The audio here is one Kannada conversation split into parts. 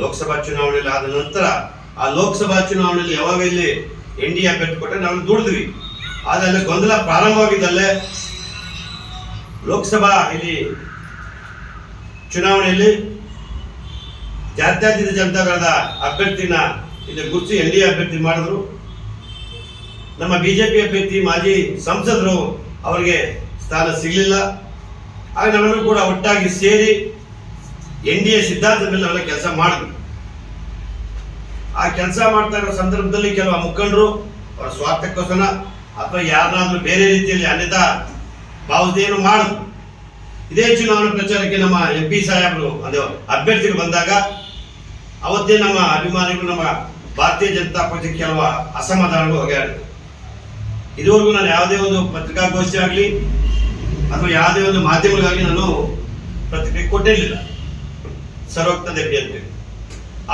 ಲೋಕಸಭಾ ಚುನಾವಣೆಯಲ್ಲಿ ಆದ ನಂತರ ಆ ಲೋಕಸಭಾ ಚುನಾವಣೆಯಲ್ಲಿ ಯಾವಾಗ ಇಲ್ಲಿ ಎನ್ ಡಿ ಅಭ್ಯರ್ಥಿ ಕೊಟ್ಟರೆ ನಾವು ದುಡಿದ್ವಿ. ಆದ್ರೆ ಗೊಂದಲ ಪ್ರಾರಂಭವಾಗಿದ್ದಲ್ಲೇ ಲೋಕಸಭಾ ಇಲ್ಲಿ ಚುನಾವಣೆಯಲ್ಲಿ ಜಾತ್ಯತೀತ ಜನತಾದಳದ ಅಭ್ಯರ್ಥಿನ ಇಲ್ಲಿ ಗುರುತಿಸಿ ಎನ್ ಡಿ ಅಭ್ಯರ್ಥಿ ಮಾಡಿದ್ರು. ನಮ್ಮ ಬಿಜೆಪಿ ಅಭ್ಯರ್ಥಿ ಮಾಜಿ ಸಂಸದರು ಅವರಿಗೆ ಸ್ಥಾನ ಸಿಗಲಿಲ್ಲ. ಆಗ ನಾವೆಲ್ಲರೂ ಕೂಡ ಒಟ್ಟಾಗಿ ಸೇರಿ ಎನ್ ಡಿ ಎ ಸಿದ್ಧಾಂತದ ಮೇಲೆ ಕೆಲಸ ಮಾಡಿದ್ವಿ. ಆ ಕೆಲಸ ಮಾಡ್ತಾ ಇರೋ ಸಂದರ್ಭದಲ್ಲಿ ಕೆಲವು ಮುಖಂಡರು ಅವರ ಸ್ವಾರ್ಥಕ್ಕೋಸ್ಕರ ಅಥವಾ ಯಾರನ್ನಾದ್ರೂ ಬೇರೆ ರೀತಿಯಲ್ಲಿ ಅನ್ಯತಾ ಭಾವನೆಯನ್ನು ಮಾಡಿದ್ರು ಇದೇ ಚುನಾವಣಾ ಪ್ರಚಾರಕ್ಕೆ ನಮ್ಮ ಎಂ ಪಿ ಸಾಹೇಬರು ಅದು ಅಭ್ಯರ್ಥಿಗಳು ಬಂದಾಗ ಅವತ್ತೇ ನಮ್ಮ ಅಭಿಮಾನಿಗಳು, ನಮ್ಮ ಭಾರತೀಯ ಜನತಾ ಪಕ್ಷಕ್ಕೆ ಕೆಲವು ಅಸಮಾಧಾನಗಳು ಹೊಗೆಯಾಡಿದ್ರು ಇದುವರೆಗೂ ನಾನು ಯಾವುದೇ ಒಂದು ಪತ್ರಿಕಾಗೋಷ್ಠಿ ಆಗಲಿ ಅಥವಾ ಯಾವುದೇ ಒಂದು ಮಾಧ್ಯಮಗಳಿಗಾಗಿ ನಾನು ಪ್ರತಿಕ್ರಿಯೆ ಕೊಟ್ಟಿರಲಿಲ್ಲ. ಸರ್ವೋಕ್ತ ದೆಬ್ಬಿ ಅಂತೇಳಿ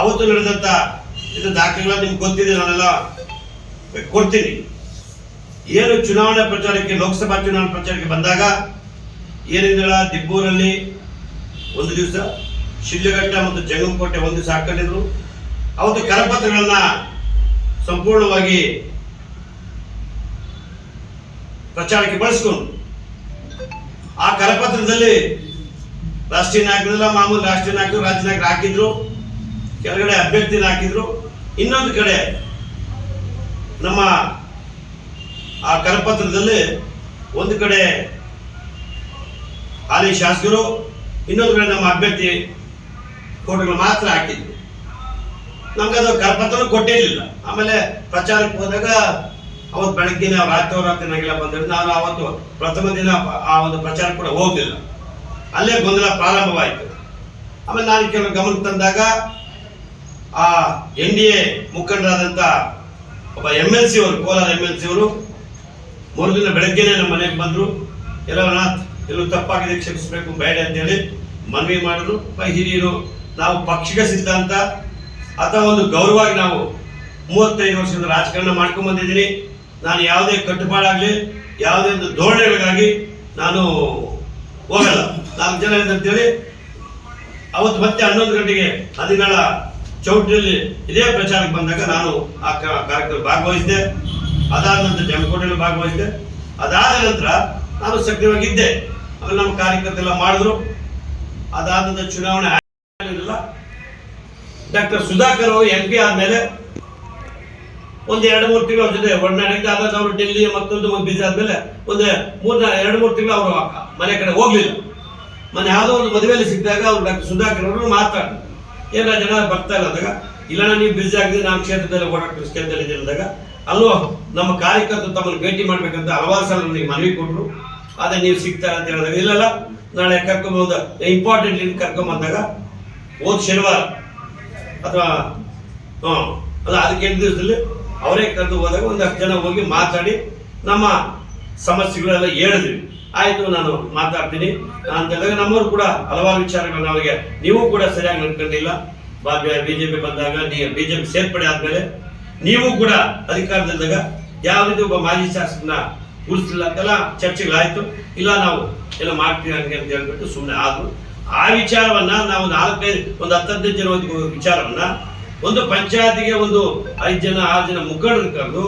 ಅವತ್ತು ನಡೆದಂತ ಇದು ದಾಖಲೆಗಳ ನಿಮ್ಗೆ ಗೊತ್ತಿದೆ ನಾನೆಲ್ಲ ಕೊಡ್ತೀನಿ. ಏನು ಚುನಾವಣಾ ಪ್ರಚಾರಕ್ಕೆ, ಲೋಕಸಭಾ ಚುನಾವಣಾ ಪ್ರಚಾರಕ್ಕೆ ಬಂದಾಗ ಏನಿದಳ ದಿಬ್ಬೂರಲ್ಲಿ ಒಂದು ದಿವಸ ಶಿಲ್ಲಘಟ್ಟ ಮತ್ತು ಜಂಗಮಕೋಟೆ ಒಂದು ದಿವಸ ಹಾಕೊಂಡಿದ್ರು. ಅವತ್ತು ಕರಪತ್ರಗಳನ್ನ ಸಂಪೂರ್ಣವಾಗಿ ಪ್ರಚಾರಕ್ಕೆ ಬಳಸ್ಕೊಂಡು ಆ ಕರಪತ್ರದಲ್ಲಿ ರಾಷ್ಟ್ರೀಯ ನಾಯಕರೆಲ್ಲ, ಮಾಮೂಲಿ ರಾಷ್ಟ್ರೀಯ ನಾಯಕರು, ರಾಜ್ಯ ನಾಯಕರು ಹಾಕಿದ್ರು. ಕೆಳಗಡೆ ಅಭ್ಯರ್ಥಿನ ಹಾಕಿದ್ರು. ಇನ್ನೊಂದು ಕಡೆ ನಮ್ಮ ಆ ಕರಪತ್ರದಲ್ಲಿ ಒಂದು ಕಡೆ ಹಾಲಿ ಶಾಸಕರು, ಇನ್ನೊಂದು ಕಡೆ ನಮ್ಮ ಅಭ್ಯರ್ಥಿ ಫೋಟೋಗಳು ಮಾತ್ರ ಹಾಕಿದ್ವಿ. ನಮ್ಗೆ ಅದು ಕರಪತ್ರ ಕೊಟ್ಟಿರಲಿಲ್ಲ. ಆಮೇಲೆ ಪ್ರಚಾರಕ್ಕೆ ಹೋದಾಗ ಅವತ್ತು ಬೆಳಗ್ಗೆ ನಾವು ರಾತ್ರಿ ರಾತ್ರಿ ನಂಗೆಲ್ಲ ಬಂದಿದ್ದು ನಾನು ಅವತ್ತು ಪ್ರಥಮ ದಿನ ಆ ಒಂದು ಪ್ರಚಾರ ಕೂಡ ಹೋಗಲಿಲ್ಲ. ಅಲ್ಲೇ ಗೊಂದಲ ಪ್ರಾರಂಭವಾಯಿತು. ಆಮೇಲೆ ನಾನು ಕೆಲವು ಗಮನಕ್ಕೆ ತಂದಾಗ ಆ ಎನ್ ಡಿ ಎ ಮುಖಂಡರಾದಂಥ ಒಬ್ಬ ಎಂ ಎಲ್ ಸಿ ಅವರು, ಕೋಲಾರ ಎಂ ಎಲ್ ಸಿ ಅವರು ಮರುದಿನ ಬೆಳಗ್ಗೆನೆ ನಮ್ಮ ಮನೆಗೆ ಬಂದರು. ಎಲ್ಲವನ್ನ ಎಲ್ಲೂ ತಪ್ಪಾಗಿದೆ, ಕ್ಷಮಿಸಬೇಕು, ಬೇಡ ಅಂತೇಳಿ ಮನವಿ ಮಾಡಿದ್ರು. ಹಿರಿಯರು, ನಾವು ಪಕ್ಷಿಕ ಸಿದ್ಧಾಂತ ಅಥವಾ ಒಂದು ಗೌರವವಾಗಿ ನಾವು ಮೂವತ್ತೈದು ವರ್ಷದಿಂದ ರಾಜಕಾರಣ ಮಾಡ್ಕೊಂಡ್ ಬಂದಿದ್ದೀನಿ. ನಾನು ಯಾವುದೇ ಕಟ್ಟುಪಾಡಾಗಲಿ, ಯಾವುದೇ ಒಂದು ಧೋರಣೆಗಳಿಗಾಗಿ ನಾನು ಹೋಗಲ್ಲ. ನಾಲ್ಕು ಜನ ಅಂತ ಅಂತೇಳಿ ಅವತ್ತು ಮತ್ತೆ ಹನ್ನೊಂದು ಗಂಟೆಗೆ ಹದಿನೇಳ ಚೌಟ್ರಿಯಲ್ಲಿ ಇದೇ ಪ್ರಚಾರಕ್ಕೆ ಬಂದಾಗ ನಾನು ಆ ಕಾರ್ಯಕ್ರಮ ಭಾಗವಹಿಸಿದೆ. ಅದಾದ ನಂತರ ಜಮಕೋಟೆಯಲ್ಲಿ ಭಾಗವಹಿಸಿದೆ. ಅದಾದ ನಂತರ ನಾನು ಸಕ್ರಿಯವಾಗಿದ್ದೆ. ಆಮೇಲೆ ನಮ್ಮ ಕಾರ್ಯಕರ್ತೆಲ್ಲ ಮಾಡಿದ್ರು. ಅದಾದ ನಂತರ ಚುನಾವಣೆ ಡಾಕ್ಟರ್ ಸುಧಾಕರ್ ಅವರು ಎಂ ಪಿ ಆದಮೇಲೆ ಒಂದು ಎರಡು ಮೂರು ತಿಂಗಳು ಜೊತೆ ಒಡನಾಡಿದ್ದೆ ಅದಾದ ಅವರು ಡೆಲ್ಲಿ, ಮತ್ತೊಂದು ಒಂದು ಬಿಸಿ ಆದಮೇಲೆ ಒಂದು ಮೂರ್ನ ಎರಡು ಮೂರು ತಿಂಗಳು ಅವರು ಮನೆ ಕಡೆ ಹೋಗ್ಲಿಲ್ಲ. ಮನೆ ಯಾವುದೋ ಒಂದು ಮದುವೆಯಲ್ಲಿ ಸಿಕ್ಕಿದಾಗ ಅವರು ಡಾಕ್ಟರ್ ಸುಧಾಕರ್ ಅವರು ಮಾತಾಡಿದ್ರು. ಏನ ಜನ ಬರ್ತಾ ಇಲ್ಲ ಅಂದಾಗ ಇಲ್ಲ ನೀವು ಬ್ಯುಸಿ ಆಗಿದೆ ನಾನು ಕ್ಷೇತ್ರದಲ್ಲಿ ಓಡಾಡ್ತೀನಿ ಕ್ಷೇತ್ರದಲ್ಲಿ ಅಂದಾಗ, ಅಲ್ಲೂ ನಮ್ಮ ಕಾರ್ಯಕರ್ತರು ತಮ್ಮನ್ನು ಭೇಟಿ ಮಾಡ್ಬೇಕಂತ ಹಲವಾರು ಸಲ ನನಗೆ ಮನವಿ ಕೊಟ್ಟರು ಅದೇ ನೀವು ಸಿಗ್ತಾರೆ ಅಂತ ಹೇಳಿದಾಗ ಇಲ್ಲಲ್ಲ ನಾಳೆ ಕರ್ಕೊಂಬಂದ ಇಂಪಾರ್ಟೆಂಟ್ ಲೀಡ್ ಕರ್ಕೊಂಬಂದಾಗ, ಹೋದ್ ಶನಿವಾರ ಅಥವಾ ಹ್ಞೂ ಅಲ್ಲ, ಅದಕ್ಕೆ ಎಂಟು ದಿವಸದಲ್ಲಿ ಅವರೇ ಕರೆದು ಹೋದಾಗ ಒಂದಷ್ಟು ಜನ ಹೋಗಿ ಮಾತಾಡಿ ನಮ್ಮ ಸಮಸ್ಯೆಗಳೆಲ್ಲ ಹೇಳಿದ್ವಿ. ಆಯ್ತು, ನಾನು ಮಾತಾಡ್ತೀನಿ. ನಾನು ಹೇಳಿದಾಗ ನಮ್ಮವರು ಕೂಡ ಹಲವಾರು ವಿಚಾರಗಳನ್ನ ಅವರಿಗೆ, ನೀವು ಕೂಡ ಸರಿಯಾಗಿ ನಡ್ಕೊಂಡಿಲ್ಲ. ಬಿಜೆಪಿ ಬಂದಾಗ ನೀವು ಬಿಜೆಪಿ ಸೇರ್ಪಡೆ ಆದ್ಮೇಲೆ ನೀವು ಕೂಡ ಅಧಿಕಾರದಲ್ಲಿದ್ದಾಗ ಯಾವ ರೀತಿ ಒಬ್ಬ ಮಾಜಿ ಶಾಸಕನ ಉಳಿಸ್ಲಿಲ್ಲ ಅಂತೆಲ್ಲ ಚರ್ಚೆಗಳಾಯ್ತು. ಇಲ್ಲ, ನಾವು ಎಲ್ಲ ಮಾಡ್ತೀವಿ ಹಂಗೆ ಅಂತ ಹೇಳ್ಬಿಟ್ಟು ಸುಮ್ಮನೆ ಆದ್ರು. ಆ ವಿಚಾರವನ್ನ ನಾವು ನಾಲ್ಕೈದು, ಒಂದು ಹತ್ತೈದು ಜನ ವಿಚಾರವನ್ನ ಒಂದು ಪಂಚಾಯತಿಗೆ ಒಂದು ಐದು ಜನ, ಆರು ಜನ ಮುಖಂಡರು ಕರೆದು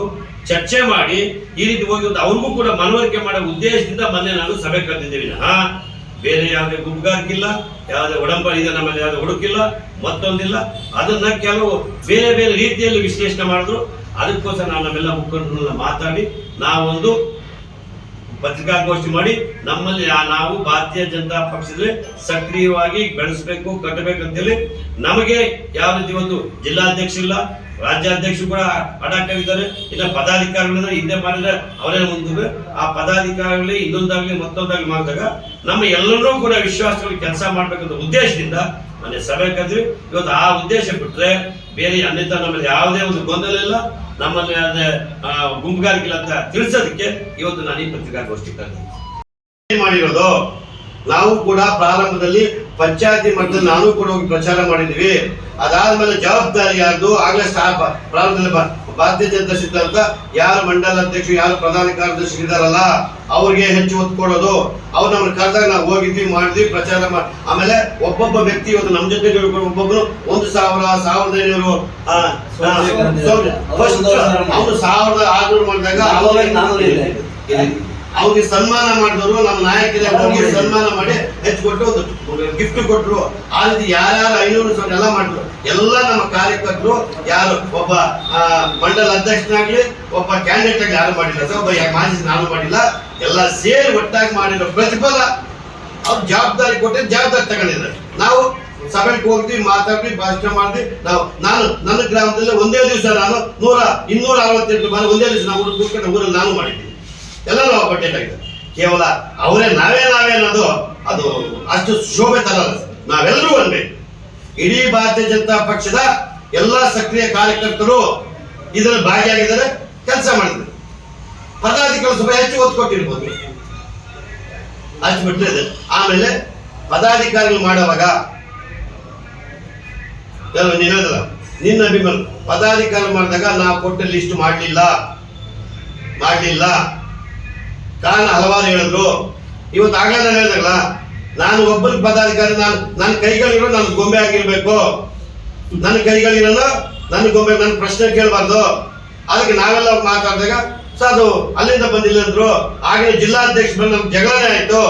ಚರ್ಚೆ ಮಾಡಿ ಈ ರೀತಿ ಹೋಗಿ ಒಂದು ಅವ್ರಿಗೂ ಕೂಡ ಮನವರಿಕೆ ಮಾಡೋ ಉದ್ದೇಶದಿಂದ ಮೊನ್ನೆ ನಾನು ಸಭೆ ಕರೆದಿದ್ದೀನಿ ಹಾ ಬೇರೆ ಯಾವುದೇ ಗುಂಪುಗಾರಿಕಿಲ್ಲ ಯಾವುದೇ ಒಡಂಬಡಿ ಇದೆ ನಮ್ಮಲ್ಲಿ ಯಾವುದೇ ಹುಡುಕಿಲ್ಲ, ಮತ್ತೊಂದಿಲ್ಲ. ಅದನ್ನ ಕೆಲವು ಬೇರೆ ಬೇರೆ ರೀತಿಯಲ್ಲಿ ವಿಶ್ಲೇಷಣೆ ಮಾಡಿದ್ರು. ಅದಕ್ಕೋಸ್ಕರ ನಾವು ನಮ್ಮೆಲ್ಲ ಮುಖಂಡರನ್ನ ಮಾತಾಡಿ ನಾವೊಂದು ಪತ್ರಿಕಾಗೋಷ್ಠಿ ಮಾಡಿ ನಮ್ಮಲ್ಲಿ ನಾವು ಭಾರತೀಯ ಜನತಾ ಪಕ್ಷದಲ್ಲಿ ಸಕ್ರಿಯವಾಗಿ ಬೆಳೆಸಬೇಕು, ಕಟ್ಟಬೇಕು ಅಂತೇಳಿ ನಮಗೆ ಯಾವ ರೀತಿ ಒಂದು ಜಿಲ್ಲಾಧ್ಯಕ್ಷ ಇಲ್ಲ, ರಾಜ್ಯಾಧ್ಯಕ್ಷರು ಕೂಡ ಅಡಾಕಾಗಿದ್ದಾರೆ ಇಲ್ಲ ಪದಾಧಿಕಾರಿಗಳಿಂದ ಹಿಂದೆ ಮಾಡಿದ್ರೆ ಅವರೇ ಮುಂದೆ ಆ ಪದಾಧಿಕಾರಿಗಳಲ್ಲಿ ಇನ್ನೊಂದಾಗ್ಲಿ ಮತ್ತೊಂದಾಗ್ಲಿ ಮಾಡಿದಾಗ ನಮ್ಮ ಎಲ್ಲರೂ ಕೂಡ ವಿಶ್ವಾಸದಲ್ಲಿ ಕೆಲಸ ಮಾಡ್ಬೇಕಂತ ಉದ್ದೇಶದಿಂದ ಮನೆ ಸಭೆ ಕರೆದ್ವಿ. ಇವತ್ತು ಆ ಉದ್ದೇಶ ಬಿಟ್ರೆ ಬೇರೆ ಅನ್ನಿತ ನಮ್ಮಲ್ಲಿ ಯಾವುದೇ ಒಂದು ಗೊಂದಲ ಇಲ್ಲ. ನಮ್ಮಲ್ಲಿ ಅದೇ ಗುಂಪುಗಾರಿಕೆ ಅಂತ ತಿಳಿಸೋದಕ್ಕೆ ಇವತ್ತು ನಾನು ಈ ಪತ್ರಿಕಾಗೋಷ್ಠಿ ಮಾಡಿರೋದು? ನಾವು ಕೂಡ ಪ್ರಾರಂಭದಲ್ಲಿ ಪಂಚಾಯತಿ ಮಟ್ಟದಲ್ಲಿ ನಾನು ಕೂಡ ಹೋಗಿ ಪ್ರಚಾರ ಮಾಡಿದ್ವಿ ಅದಾದ್ಮೇಲೆ ಜವಾಬ್ದಾರಿ ಯಾರ್ದು ಆಗ್ಲೇ ಪ್ರಾರಂಭದಲ್ಲಿ ಭಾರತೀಯ ಜನತಾ ಸಿದ್ಧಾಂತ ಯಾರು ಮಂಡಲ ಅಧ್ಯಕ್ಷರು ಯಾರು ಪ್ರಧಾನ ಕಾರ್ಯದರ್ಶಿ ಇದಾರಲ್ಲ ಅವ್ರಿಗೆ ಹೆಚ್ಚು ಒತ್ತು ಕೊಡೋದು. ಅವ್ರು ನಮ್ಗೆ ಕರೆದಾಗ ನಾವು ಹೋಗಿದ್ವಿ ಮಾಡಿದ್ವಿ ಪ್ರಚಾರ ಮಾಡಿ ಆಮೇಲೆ ಒಬ್ಬೊಬ್ಬ ವ್ಯಕ್ತಿ ಇವತ್ತು ನಮ್ಮ ಜೊತೆ ಒಬ್ಬೊಬ್ಬರು ಒಂದು ಸಾವಿರ ಸಾವಿರದ ಐನೂರು ಅವನು ಸಾವಿರದ ಆರ್ನೂರು ಮಾಡಿದಾಗ. ಅವ್ರಿಗೆ ಸನ್ಮಾನ ಮಾಡಿದವರು ನಮ್ಮ ನಾಯಕರಿಗೆ ಹೋಗಿ ಸನ್ಮಾನ ಮಾಡಿ ಹೆಚ್ಚು ಕೊಟ್ಟು ಒಂದು ಗಿಫ್ಟ್ ಕೊಟ್ರು ಆ ರೀತಿ ಯಾರ್ಯಾರು ಐನೂರು ಸಾವಿರ ಎಲ್ಲ ಮಾಡಿದ್ರು ಎಲ್ಲ ನಮ್ಮ ಕಾರ್ಯಕರ್ತರು, ಯಾರು ಒಬ್ಬ ಮಂಡಲ ಅಧ್ಯಕ್ಷನಾಗ್ಲಿ ಒಬ್ಬ ಕ್ಯಾಂಡಿಡೇಟ್ ಆಗಿ ಯಾರು ಮಾಡಿಲ್ಲ. ಒಬ್ಬ ಮಾಜಿ ನಾನು ಮಾಡಿಲ್ಲ. ಎಲ್ಲ ಸೇರಿ ಒಟ್ಟಾಗಿ ಮಾಡಿರೋ ಪ್ರತಿಫಲ ಅವ್ರು ಜವಾಬ್ದಾರಿ ಕೊಟ್ಟರೆ ಜವಾಬ್ದಾರಿ ತಗೊಂಡಿದ್ದಾರೆ ನಾವು ಸಭೆಗೆ ಹೋಗ್ತೀವಿ, ಮಾತಾಡ್ತೀವಿ, ಭಾಷಣ ಮಾಡ್ತೀವಿ. ನಾವು, ನಾನು, ನನ್ನ ಗ್ರಾಮದಲ್ಲಿ ಒಂದೇ ದಿವಸ ನಾನು ನೂರ, ಇನ್ನೂರ ಅರವತ್ತೆಂಟು ಮನೆ ಒಂದೇ ದಿವಸ ನಾವು ಊರಲ್ಲಿ ನಾನು ಮಾಡಿದ್ದೀನಿ. ಎಲ್ಲ ನಾವು ಆಗಿದೆ ಕೇವಲ ಅವರೇ ನಾವೇ ನಾವೇ ಅನ್ನೋದು ಅದು ಅಷ್ಟು ಶೋಭೆ ತರಲ್ಲ. ನಾವೆಲ್ಲರೂ ಒಂದೇ ಇಡೀ ಭಾರತೀಯ ಜನತಾ ಪಕ್ಷದ ಎಲ್ಲ ಸಕ್ರಿಯ ಕಾರ್ಯಕರ್ತರು ಇದರಲ್ಲಿ ಭಾಗಿಯಾಗಿದ್ದಾರೆ, ಕೆಲಸ ಮಾಡಿದ್ರು ಪದಾಧಿಕಾರಿ ಸ್ವಲ್ಪ ಹೆಚ್ಚು ಒತ್ತು ಕೊಟ್ಟಿರ್ಬೋದು. ಅಷ್ಟು ಬಿಟ್ಟರೆ. ಆಮೇಲೆ ಪದಾಧಿಕಾರಿಗಳು ಮಾಡುವಾಗ ನೀನ್ ನಿನ್ನ ಅಭಿಮಾನ. ಪದಾಧಿಕಾರಿ ಮಾಡಿದಾಗ ನಾವು ಕೊಟ್ಟ ಲಿಸ್ಟ್ ಮಾಡಲಿಲ್ಲ. ಮಾಡಲಿಲ್ಲ. ಕಾರಣ ಹಲವಾರು ಹೇಳಿದ್ರು. ಇವತ್ತು ಆಗಲ್ಲ ಹೇಳಿದ್ರಲ್ಲ ನಾನು ಒಬ್ಬ ಪದಾಧಿಕಾರಿ, ನಾನು ನನ್ನ ಕೈಗಳಿರೋ ನನ್ನ ಗೊಂಬೆ ಆಗಿರ್ಬೇಕು ನನ್ನ ಕೈಗಳಿರೋನು ನನ್ನ ಗೊಂಬೆ, ನನ್ನ ಪ್ರಶ್ನೆ ಕೇಳಬಾರ್ದು. ಅದಕ್ಕೆ ನಾವೆಲ್ಲ ಮಾತಾಡಿದಾಗ, ಸರ್, ಅದು ಅಲ್ಲಿಂದ ಬಂದಿಲ್ಲ ಅಂದ್ರು. ಆಗಿನ ಜಿಲ್ಲಾಧ್ಯಕ್ಷ ಬಂದು ನಮ್ಗೆ ಜಗಳನೇ ಆಯ್ತು.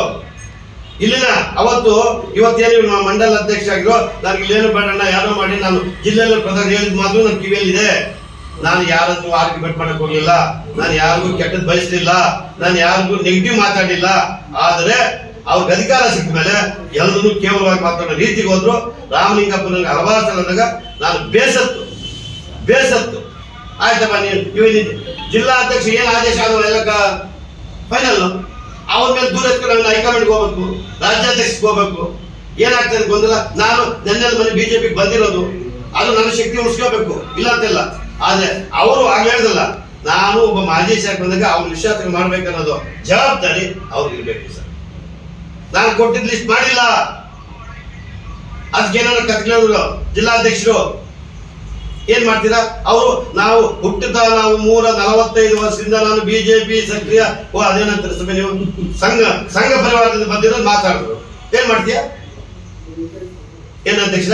ಇಲ್ಲಿನ ಅವತ್ತು ಇವತ್ತೇನು ನಮ್ಮ ಮಂಡಲ ಅಧ್ಯಕ್ಷ ಆಗಿರೋ, ನನಗೆ ಇಲ್ಲೇನು ಬೇಡಣ್ಣ ಯಾರೋ ಮಾಡಿ ನಾನು ಜಿಲ್ಲೆಯಲ್ಲಿ ಪ್ರಧಾನಿ ಹೇಳಿದ ಮಾತು ನನ್ನ ಕಿವಿಯಲ್ಲಿದೆ. ನಾನು ಯಾರನ್ನು ಆರ್ಗ್ಯುಮೆಂಟ್ ಮಾಡಕ್ ಹೋಗಿಲ್ಲ ನಾನು ಯಾರಿಗೂ ಕೆಟ್ಟದ್ ಬಯಸಲಿಲ್ಲ. ನಾನು ಯಾರಿಗೂ ನೆಗೆಟಿವ್ ಮಾತಾಡಲಿಲ್ಲ. ಆದರೆ ಅವ್ರಿಗೆ ಅಧಿಕಾರ ಸಿಕ್ಕ ಮೇಲೆ ಎಲ್ಲರೂ ಕೇವಲವಾಗಿ ಮಾತಾಡೋ ರೀತಿಗೆ ಹೋದ್ರು. ರಾಮಲಿಂಗಪ್ಪ ನನಗೆ ಹಲವಾರು ಸಲ ಅಂದಾಗ, ನಾನು ಬೇಸತ್ತು ಬೇಸತ್ತು. ಆಯ್ತಪ್ಪ ಇವ ಜಿಲ್ಲಾ ಅಧ್ಯಕ್ಷ ಏನು ಆದೇಶ ಆದವು ಎಲ್ಲ ಫೈನಲ್ ಅವ್ರ ಮೇಲೆ ದೂರ ಎತ್ಕೊಂಡು ಹೈಕಮಾಂಡ್ಗೆ ಹೋಗ್ಬೇಕು. ರಾಜ್ಯಾಧ್ಯಕ್ಷಕ್ಕೆ ಹೋಗ್ಬೇಕು. ಏನಾಗ್ತದೆ ಗೊಂದಲ ನಾನು ನೆನ್ನೆ ಮನೆ ಬಿಜೆಪಿಗೆ ಬಂದಿರೋದು. ಅದು ನನ್ನ ಶಕ್ತಿ ಉಳಿಸ್ಕೋಬೇಕು. ಇಲ್ಲ ಅಂತಿಲ್ಲ. ಆದ್ರೆ ಅವರು ಆಗ ಹೇಳ್ದಲ್ಲ. ನಾನು ಒಬ್ಬ ಮಾಜಿ ಶಾಸಕ ಬಂದಾಗ ಅವ್ರ ವಿಶ್ವಾಸ ಮಾಡ್ಬೇಕನ್ನೋದು ಜವಾಬ್ದಾರಿ ಅವ್ರಿಗೆ ಇರ್ಬೇಕು ಸರ್. ನಾನು ಕೊಟ್ಟಿದ್ದ ಲಿಸ್ಟ್ ಮಾಡಿಲ್ಲ. ಅದಕ್ಕೆ ಏನಾದ್ರು ಕತ್ಕೊಳ್ಳೋರು ಜಿಲ್ಲಾಧ್ಯಕ್ಷರು. ಏನ್ ಮಾಡ್ತೀರಾ? ಅವರು ನಾವು ಹುಟ್ಟಿದ ನಾವು ಮೂರ ನಲವತ್ತೈದು ವರ್ಷದಿಂದ ನಾನು ಬಿಜೆಪಿ ಸಕ್ರಿಯ. ಓ, ಅದೇನಂತಾರೆ ಸಭೆ ನೀವು ಸಂಘ ಸಂಘ ಪರಿವಾರದಿಂದ ಬಂದಿರೋದು ಮಾತಾಡಿದ್ರು. ಏನ್ ಮಾಡ್ತೀಯ? ಏನ್ ಅಧ್ಯಕ್ಷ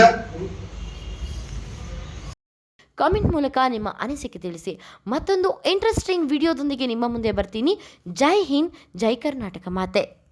ಕಾಮೆಂಟ್ ಮೂಲಕ ನಿಮ್ಮ ಅನಿಸಿಕೆ ತಿಳಿಸಿ. ಮತ್ತೊಂದು ಇಂಟ್ರೆಸ್ಟಿಂಗ್ ವಿಡಿಯೋದೊಂದಿಗೆ ನಿಮ್ಮ ಮುಂದೆ ಬರ್ತೀನಿ. ಜೈ ಹಿಂದ್, ಜೈ ಕರ್ನಾಟಕ ಮಾತೆ.